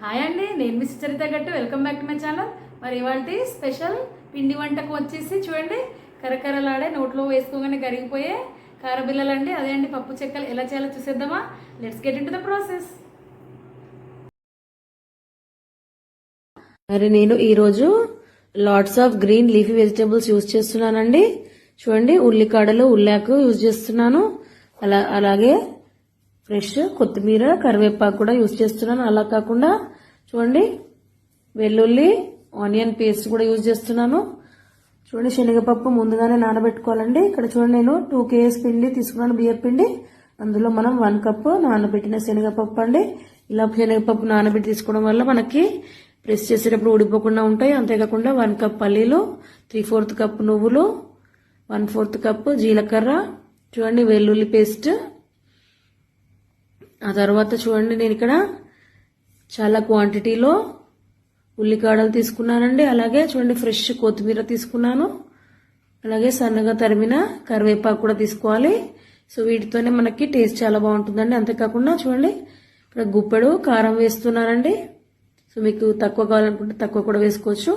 Hi అండి నేను miss Charitha Gattu. Welcome back to my channel మరి ఇవాళ స్పెషల్ పిండి వంటకం వచ్చేసి చూడండి. కరకరలాడే నోట్లో వేసుకోగానే కరిగిపోయే కారబిల్లలు అండి అదే అండి పప్పు చెక్కలు ఎలా చేయాలో చూసేద్దామా? Let's get into the process మరి నేను ఈరోజు lots of green leafy vegetables use చేస్తున్నానండి. చూడండి ఉల్లికాడలు ఉల్లాకు యూజ్ చేస్తున్నాను. అలా అలాగే ఫ్రెష్ కొత్తిమీర కరివేపాకు కూడా యూజ్ చేస్తున్నాను. అలా కాకుండా చూడండి వెల్లుల్లి ఆనియన్ పేస్ట్ కూడా యూజ్ చేస్తున్నాను. చూడండి శనగపప్పు ముందుగానే నానబెట్టుకోవాలండి. ఇక్కడ చూడండి నేను టూ కేఎస్ పిండి తీసుకున్నాను బియ్యం పిండి. అందులో మనం వన్ కప్ నానబెట్టిన శనగపప్పు అండి. ఇలా శనగపప్పు నానబెట్టి తీసుకోవడం వల్ల మనకి ప్రెస్ చేసేటప్పుడు ఊడిపోకుండా ఉంటాయి. అంతేకాకుండా వన్ కప్ పల్లీలు త్రీ ఫోర్త్ కప్ నువ్వులు వన్ ఫోర్త్ కప్ జీలకర్ర చూడండి వెల్లుల్లి పేస్ట్. ఆ తర్వాత చూడండి నేను ఇక్కడ చాలా క్వాంటిటీలో ఉల్లికాడలు తీసుకున్నానండి. అలాగే చూడండి ఫ్రెష్ కొత్తిమీర తీసుకున్నాను. అలాగే సన్నగా తరిమిన కరివేపాకు కూడా తీసుకోవాలి. సో వీటితోనే మనకి టేస్ట్ చాలా బాగుంటుందండి. అంతేకాకుండా చూడండి ఇక్కడ గుప్పెడు కారం వేస్తున్నానండి. సో మీకు తక్కువ కావాలనుకుంటే తక్కువ కూడా వేసుకోవచ్చు.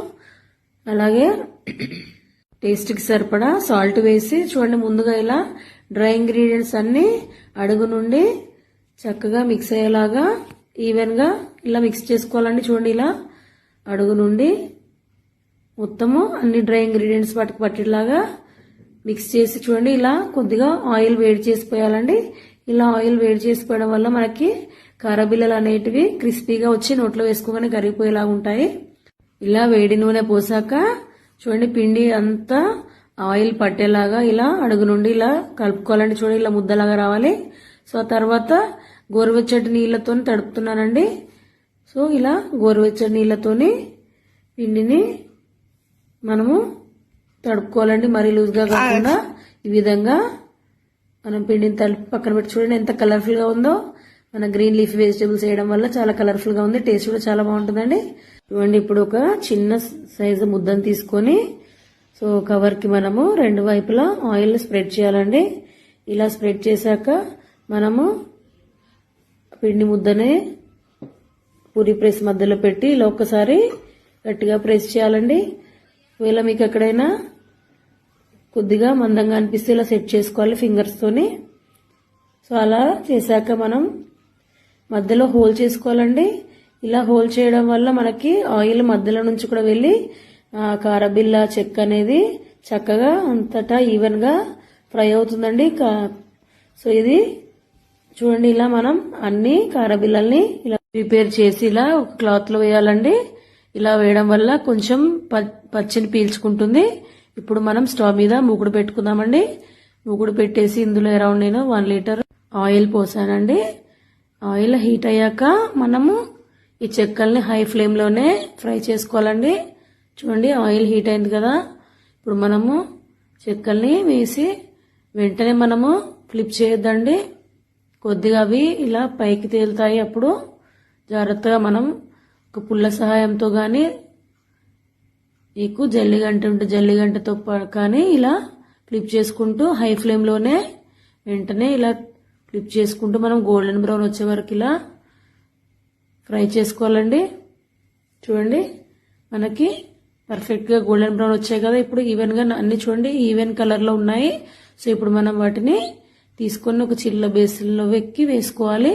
అలాగే టేస్ట్కి సరిపడా సాల్ట్ వేసి చూడండి ముందుగా ఇలా డ్రై ఇంగ్రీడియంట్స్ అన్నీ అడుగు నుండి చక్కగా మిక్స్ అయ్యేలాగా ఈవెన్గా ఇలా మిక్స్ చేసుకోవాలండి. చూడండి ఇలా అడుగు నుండి మొత్తము అన్ని డ్రై ఇంగ్రీడియంట్స్ వాటికి పట్టేలాగా మిక్స్ చేసి చూడండి. ఇలా కొద్దిగా ఆయిల్ వేడి చేసిపోయాలండి ఇలా ఆయిల్ వేడి చేసిపోయడం వల్ల మనకి కారబిల్లలు అనేటివి క్రిస్పీగా వచ్చి నోట్లో వేసుకోగానే కరిగిపోయేలాగా ఉంటాయి. ఇలా వేడి నూనె పోసాక చూడండి పిండి అంతా ఆయిల్ పట్టేలాగా ఇలా అడుగు నుండి ఇలా కలుపుకోవాలండి. చూడండి ఇలా ముద్దలాగా రావాలి. సో తర్వాత గోరువెచ్చటి నీళ్ళతో తడుపుతున్నానండి. సో ఇలా గోరువెచ్చటి నీళ్ళతోని పిండిని మనము తడుపుకోవాలండి. మరీ లూజ్గా కాకుండా ఈ విధంగా మనం పిండిని తలిపి పక్కన పెట్టి చూడండి ఎంత కలర్ఫుల్గా ఉందో. మన గ్రీన్ లీఫ్ వెజిటేబుల్స్ వేయడం వల్ల చాలా కలర్ఫుల్గా ఉంది. టేస్ట్ కూడా చాలా బాగుంటుందండి. చూడండి ఇప్పుడు ఒక చిన్న సైజు ముద్దను తీసుకొని సో కవర్కి మనము రెండు వైపులా ఆయిల్ స్ప్రెడ్ చేయాలండి. ఇలా స్ప్రెడ్ చేశాక మనము పిండి ముద్దనే పూరి ప్రెస్ మధ్యలో పెట్టి ఇలా ఒక్కసారి గట్టిగా ప్రెస్ చేయాలండి. ఒకవేళ మీకు ఎక్కడైనా కొద్దిగా మందంగా అనిపిస్తే ఇలా సెట్ చేసుకోవాలి ఫింగర్స్తోని సో అలా చేశాక మనం మధ్యలో హోల్ చేసుకోవాలండి. ఇలా హోల్ చేయడం వల్ల మనకి ఆయిల్ మధ్యలో నుంచి కూడా వెళ్ళి కారబిల్ల చెక్క అనేది చక్కగా అంతటా ఈవెన్గా ఫ్రై అవుతుందండి. సో ఇది చూడండి ఇలా మనం అన్ని కారబిల్లల్ని ఇలా ప్రిపేర్ చేసి ఇలా ఒక క్లాత్లో వేయాలండి. ఇలా వేయడం వల్ల కొంచెం ప- పచ్చిని పీల్చుకుంటుంది. ఇప్పుడు మనం స్టవ్ మీద మూకుడు పెట్టుకుందామండి. మూకుడు పెట్టేసి ఇందులో అరౌండ్ నేను వన్ లీటర్ ఆయిల్ పోసానండి. ఆయిల్ హీట్ అయ్యాక మనము ఈ చెక్కల్ని హై ఫ్లేమ్లోనే ఫ్రై చేసుకోవాలండి. చూడండి ఆయిల్ హీట్ అయింది కదా. ఇప్పుడు మనము చెక్కల్ని వేసి వెంటనే మనము ఫ్లిప్ చేయొద్దండి. కొద్దిగా అవి ఇలా పైకి తేలుతాయి అప్పుడు జాగ్రత్తగా మనం ఒక పుల్ల సహాయంతో కానీ మీకు జల్లిగంట ఉంటే జల్లిగంటతో కానీ ఇలా క్లిప్ చేసుకుంటూ హై ఫ్లేమ్లోనే వెంటనే ఇలా క్లిప్ చేసుకుంటూ మనం గోల్డెన్ బ్రౌన్ వచ్చే వరకు ఇలా ఫ్రై చేసుకోవాలండి. చూడండి మనకి పర్ఫెక్ట్గా గోల్డెన్ బ్రౌన్ వచ్చాయి కదా. ఇప్పుడు ఈవెన్గా అన్ని చూడండి ఈవెన్ కలర్లో ఉన్నాయి. సో ఇప్పుడు మనం వాటిని తీసుకొని ఒక చిల్ల బేసిన్లో వెక్కి వేసుకోవాలి.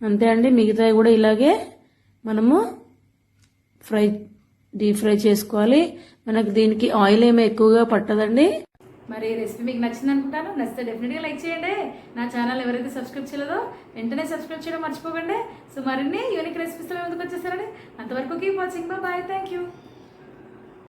అంతే అండి మిగతావి కూడా ఇలాగే మనము ఫ్రై డీప్ ఫ్రై చేసుకోవాలి. మనకు దీనికి ఆయిల్ ఏమీ ఎక్కువగా పట్టదండి. మరి ఈ రెసిపీ మీకు నచ్చింది అనుకుంటాను నచ్చితే డెఫినెట్గా లైక్ చేయండి. నా ఛానల్ ఎవరైతే సబ్స్క్రైబ్ చేయలేదో వెంటనే సబ్స్క్రైబ్ చేయడం మర్చిపోకండి. సో మరిన్ని యూనిక్ రెసిపీస్ ముందుకు వచ్చేసారండి అంతవరకు keep watching bye thank you